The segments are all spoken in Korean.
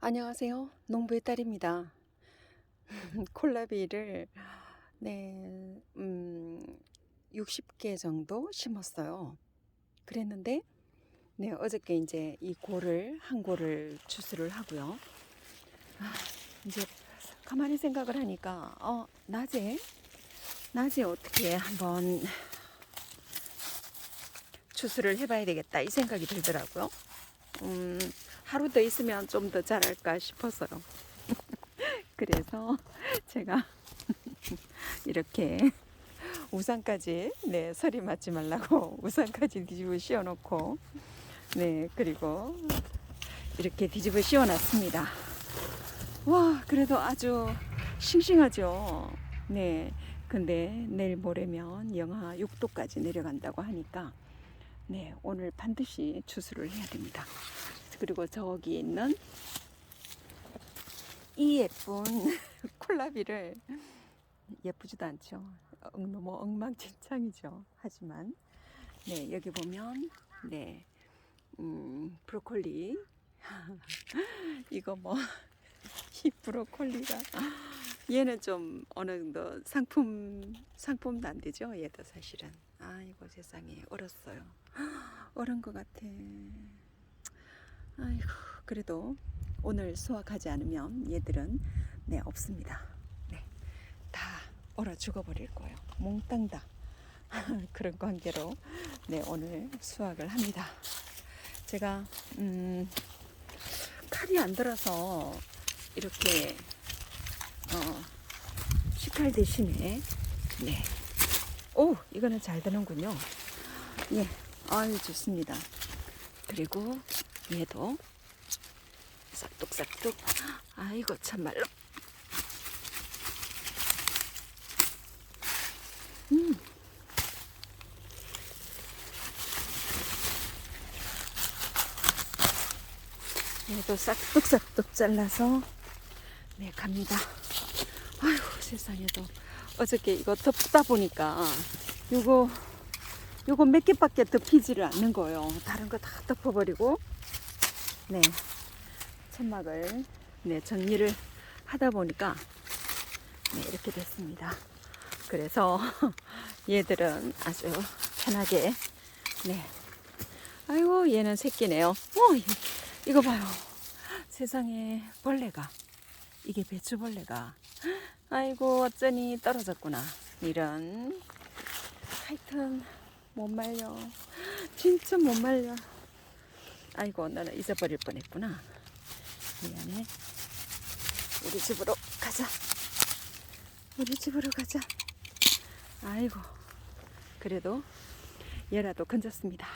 안녕하세요. 농부의 딸입니다. 콜라비를 네, 음, 60개 정도 심었어요. 그랬는데 네, 어저께 이제 이 고를 한 고를 추수를 하고요. 아, 이제 가만히 생각을 하니까 어, 낮에 낮에 어떻게 한번 추수를 해봐야 되겠다 이 생각이 들더라고요. 음, 하루 더 있으면 좀더 잘할까 싶어서요. 그래서 제가 이렇게 우산까지 네 서리 맞지 말라고 우산까지 뒤집어 씌워놓고 네 그리고 이렇게 뒤집어 씌워놨습니다. 와 그래도 아주 싱싱하죠. 네 근데 내일 모레면 영하 6도까지 내려간다고 하니까 네 오늘 반드시 추수를 해야 됩니다. 그리고 저기 있는 이 예쁜 콜라비를 예쁘지도 않죠. 엉- 너무 엉망진창이죠. 하지만 네 여기 보면 네 음, 브로콜리 이거 뭐 이 브로콜리가 얘는 좀 어느 정도 상품 상품도 안 되죠. 얘도 사실은 아이고 세상에 얼었어요. 얼은 것 같아. 아이고 그래도 오늘 수확하지 않으면 얘들은 네 없습니다. 네다 얼어 죽어버릴 거예요. 몽땅 다 그런 관계로 네 오늘 수확을 합니다. 제가 음, 칼이 안 들어서 이렇게 어, 식칼 대신에 네. 오 이거는 잘 되는군요. 예, 아유 좋습니다. 그리고 얘도 싹둑싹둑. 아이고 참말로. 음. 얘도 싹둑싹둑 잘라서 네 갑니다. 아이고 세상에도 어저께 이거 덮다 보니까 요거 요거 몇 개밖에 덮이지를 않는 거예요. 다른 거 다 덮어버리고 네 천막을 네 정리를 하다 보니까 네 이렇게 됐습니다. 그래서 얘들은 아주 편하게 네 아이고 얘는 새끼네요. 어 이- 이거 봐요. 세상에 벌레가 이게 배추벌레가 아이고 어쩌니 떨어졌구나. 이런. 하여튼 못 말려. 진짜 못 말려. 아이고 나는 잊어버릴 뻔했구나. 미안해. 우리 집으로 가자. 우리 집으로 가자. 아이고 그래도 얘라도 건졌습니다.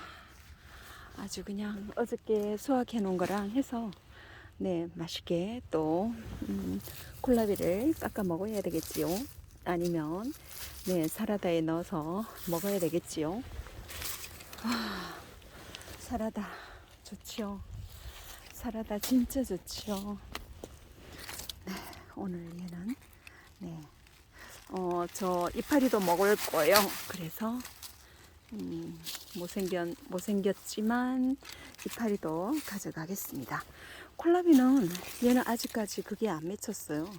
아주 그냥 어저께 수확해 놓은 거랑 해서 네 맛있게 또 음, 콜라비를 깎아 먹어야 되겠지요. 아니면 네 사라다에 넣어서 먹어야 되겠지요. 아, 사라다 좋지요. 사라다 진짜 좋지요. 네 오늘 얘는 네 어 저 이파리도 먹을 거예요. 그래서 음, 못생겼, 못생겼지만 이파리도 가져가겠습니다. 콜라비는 얘는 아직까지 그게 안 맺혔어요.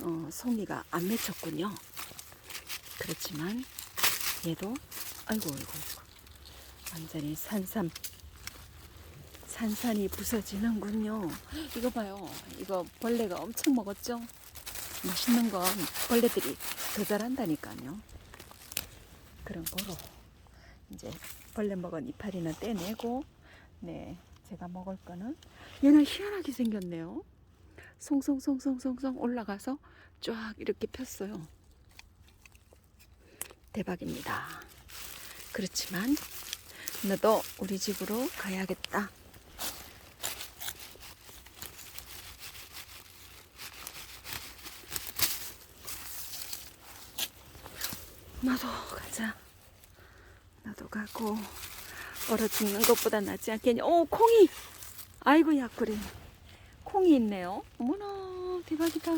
어, 송이가 안 맺혔군요. 그렇지만 얘도 아이고 아이고 아이고 완전히 산산 산산이 부서지는군요. 이거 봐요. 이거 벌레가 엄청 먹었죠? 맛있는 건 벌레들이 더 잘한다니까요. 그런 거로 이제 벌레 먹은 이파리는 떼내고 네 제가 먹을 거는 얘는 희한하게 생겼네요. 송송송송송송 올라가서 쫙 이렇게 폈어요. 대박입니다. 그렇지만 너도 우리 집으로 가야겠다. 나도 가자 나도 가고 얼어 죽는 것보다 낫지 않겠니? 오 콩이! 아이고 야쿠리 콩이 있네요. 어머나 대박이다